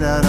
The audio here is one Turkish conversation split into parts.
that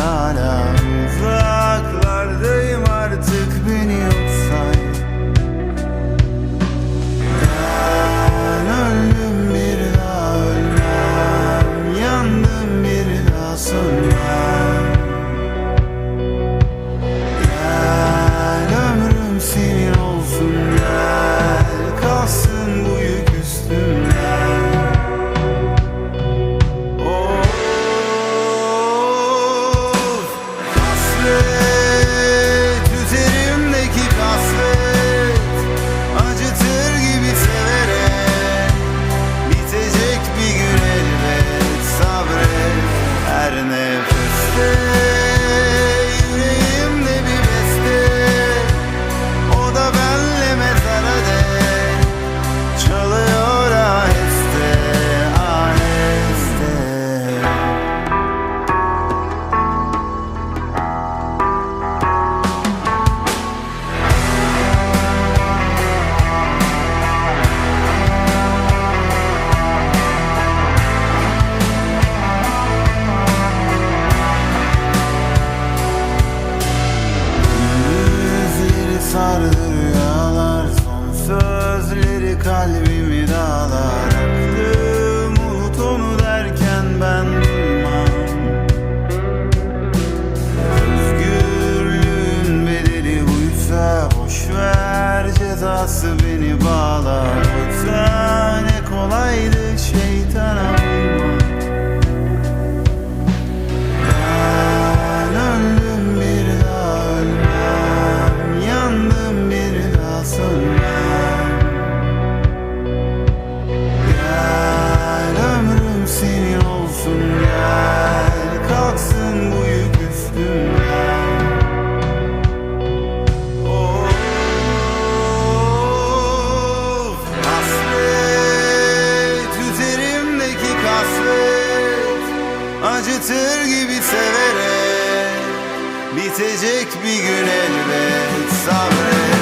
acıtır gibi severek Bitecek bir gün elbet sabret